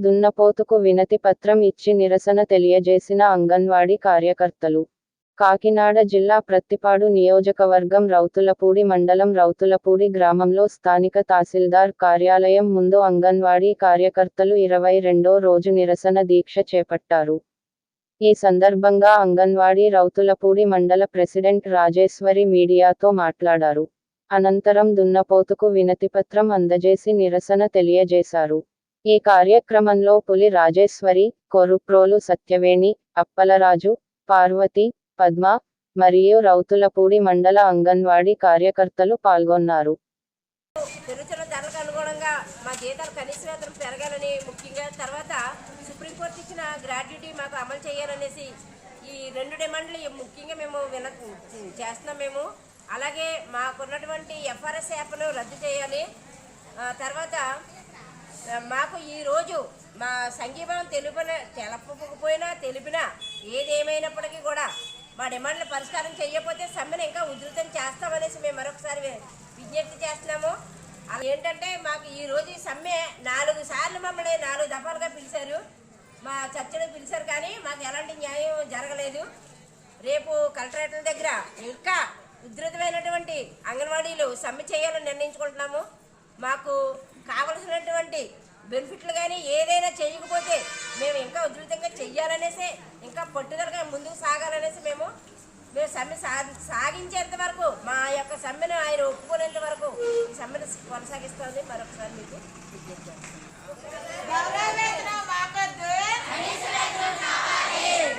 దున్నపోతుకు వినతి పత్రం ఇచ్చి నిరసన తెలియజేసిన అంగన్వాడీ కార్యకర్తలు. కాకినాడ జిల్లా ప్రత్తిపాడు నియోజకవర్గం రౌతులపూడి మండలం రౌతులపూడి గ్రామంలో స్థానిక తహసీల్దార్ కార్యాలయం ముందు అంగన్వాడీ కార్యకర్తలు ఇరవై రెండో రోజు నిరసన దీక్ష చేపట్టారు. ఈ సందర్భంగా అంగన్వాడీ రౌతులపూడి మండల ప్రెసిడెంట్ రాజేశ్వరి మీడియాతో మాట్లాడారు. అనంతరం దున్నపోతుకు వినతిపత్రం అందజేసి నిరసన తెలియజేశారు. ఈ కార్యక్రమంలో పులి రాజేశ్వరి కొరుప్రోలు సత్యవేణి అప్పలరాజు పార్వతి పద్మ మరియు రౌతులపూడి మండల అంగన్వాడీ కార్యకర్తలు పాల్గొన్నారు. పెరుగుతున్న ధరలకు అనుగుణంగా మా జీతాలు కనీస వేతనం పెరగాలని ముఖ్యంగా తర్వాత సుప్రీంకోర్టు ఇచ్చిన గ్రాడ్యుటీ మాకు అమలు చేయాలనేసి ఈ రెండు డిమాండ్లు ముఖ్యంగా మేము విన చేస్తున్నాం మేము. అలాగే మాకున్నటువంటి ఎఫ్ఆర్ఎస్ యాప్ను రద్దు చేయాలి. తర్వాత మాకు ఈరోజు మా సంఘీభావం తెలిపిన తెలపకపోయినా తెలిపినా ఏదేమైనప్పటికీ కూడా మా డిమాండ్లు పరిష్కారం చేయకపోతే సమ్మెను ఇంకా ఉధృతం చేస్తామనేసి మేము మరొకసారి విజ్ఞప్తి చేస్తున్నాము. అలా ఏంటంటే మాకు ఈరోజు ఈ సమ్మె నాలుగు సార్లు మమ్మల్ని నాలుగు దఫాలుగా పిలిచారు. మా చర్చలకు పిలిచారు కానీ మాకు ఎలాంటి న్యాయం జరగలేదు. రేపు కలెక్టరేట్ల దగ్గర ఇంకా ఉధృతమైనటువంటి అంగన్వాడీలు సమ్మె చేయాలని నిర్ణయించుకుంటున్నాము. మాకు కావలసినటువంటి బెనిఫిట్లు కానీ ఏదైనా చేయకపోతే మేము ఇంకా ఉధృతంగా చెయ్యాలనేసి ఇంకా పట్టుదలగా ముందుకు సాగాలనేసి మేము మేము సమ్మె సా- సాగించేంత వరకు మా యొక్క సమ్మెను ఆయన ఒప్పుకునేంత వరకు సమ్మెను కొనసాగిస్తుంది మరొకసారి మీకు విజ్ఞప్తి చేస్తున్నాను. గౌరవవేతనం మాకొద్దు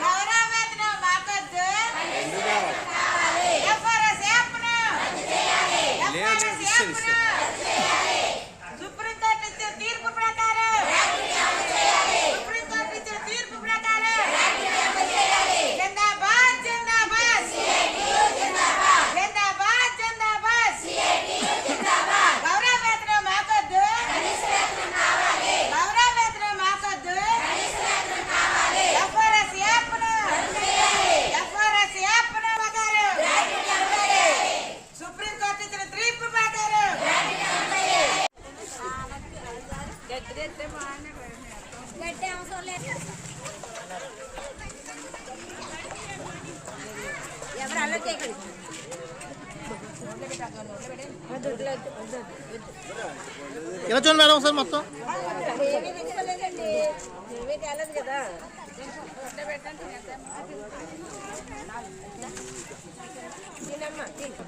గౌరవవేతనం మాకొద్దు ఎఫ్ఆర్ఎస్ యాప్ను ఎఫ్ఆర్ఎస్ యాప్ను సుప్రీంకోర్టు ఇచ్చిన తీర్పు ప్రకారం సుప్రీంకోర్టు ఇచ్చిన తీర్పు ప్రకారం జిందాబాద్ జిందాబాద్ జిందాబాద్ జిందాబాద్ గౌరవవేతనం మాకొద్దు గౌరవవేతనం మాకొద్దు ఎఫ్ఆర్ఎస్ యాప్ను ఎఫ్ఆర్ఎస్ యాప్ను ప్రకారం సుప్రీంకోర్టు ఇచ్చిన తీర్పు ప్రకారం ఎవరు అల్లరి చేయకండి. ఇలా చూడండి మేడం ఒకసారి మొత్తం? ఏమీ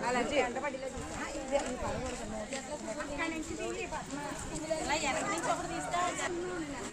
అలా వెనక నుంచి ఒకటి తీసుకోవాలి